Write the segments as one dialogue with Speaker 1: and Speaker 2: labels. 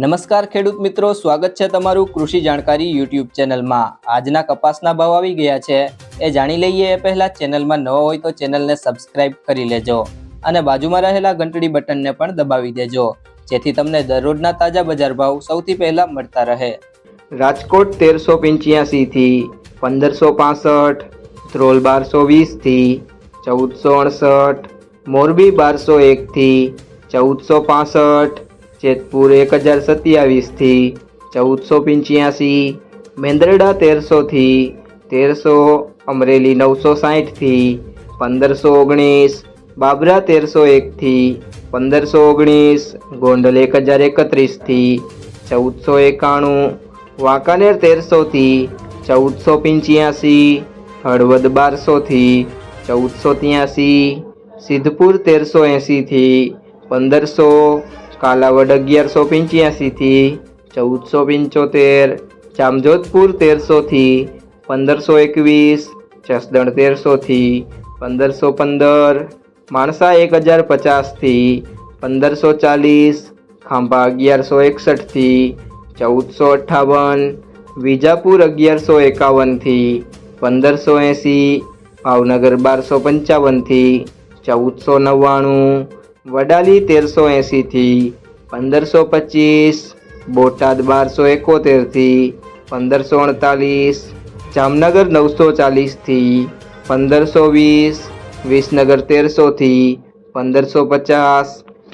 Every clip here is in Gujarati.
Speaker 1: નમસ્કાર ખેડૂત મિત્રો, સ્વાગત છે તમારું કૃષિ જાણકારી યુટ્યુબ ચેનલમાં. આજના કપાસના ભાવ આવી ગયા છે. એ જાણી લઈએ એ પહેલાં ચેનલમાં નવો હોય તો ચેનલને સબસ્ક્રાઇબ કરી લેજો અને બાજુમાં રહેલા ઘંટડી બટનને પણ દબાવી દેજો, જેથી તમને દરરોજના તાજા બજાર ભાવ સૌથી પહેલાં મળતા રહે.
Speaker 2: રાજકોટ તેરસો પંચ્યાસીથી પંદરસો પાસઠ, ધ્રોલ બારસો વીસથી ચૌદસો અડસઠ, મોરબી બારસો એકથી ચૌદસો પાસઠ જેતપુર એક હજાર સત્યાવીસથી ચૌદસો પંચ્યાસી, મેંદરડા તેરસોથી તેરસો, અમરેલી નવસો સાહીઠથી પંદરસો ઓગણીસ, બાબરા તેરસો એકથી પંદરસો ઓગણીસ, ગોંડલ એક હજાર એકત્રીસથી ચૌદસો એકાણું, વાંકાનેર તેરસોથી ચૌદસો પંચ્યાસી, હળવદ બારસોથી ચૌદસો ત્યાસી, સિદ્ધપુર તેરસો એંસીથી પંદરસો કાલાવડ અગિયારસો પંચ્યાસીથી ચૌદસો પંચોતેર, જામજોધપુર તેરસોથી પંદરસો એકવીસ, જસદણ તેરસોથી પંદરસો પંદર, માણસા એક હજાર પચાસથી પંદરસો ચાલીસ, ખાંભા અગિયારસો એકસઠથી ચૌદસો અઠ્ઠાવન, વિજાપુર અગિયારસો એકાવનથી પંદરસો એંસી, ભાવનગર બારસો પંચાવનથી ચૌદસો નવ્વાણું વડાલી તેરસો એંસીથી પંદરસો પચીસ, બોટાદ બારસો એકોતેરથી પંદરસો અડતાલીસ, જામનગર નવસો ચાલીસથી પંદરસો વીસ, વિસનગર તેરસોથી પંદરસો પચાસ,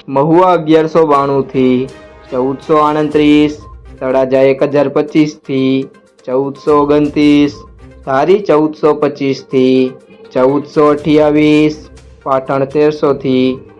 Speaker 2: મહુવા અગિયારસો બાણુંથી ચૌદસો આડત્રીસ તળાજા એક હજાર પચીસથી ચૌદસો ઓગણત્રીસ, ધારી ચૌદસો પચીસથી ચૌદસો અઠ્યાવીસ, પાટણ તેરસોથી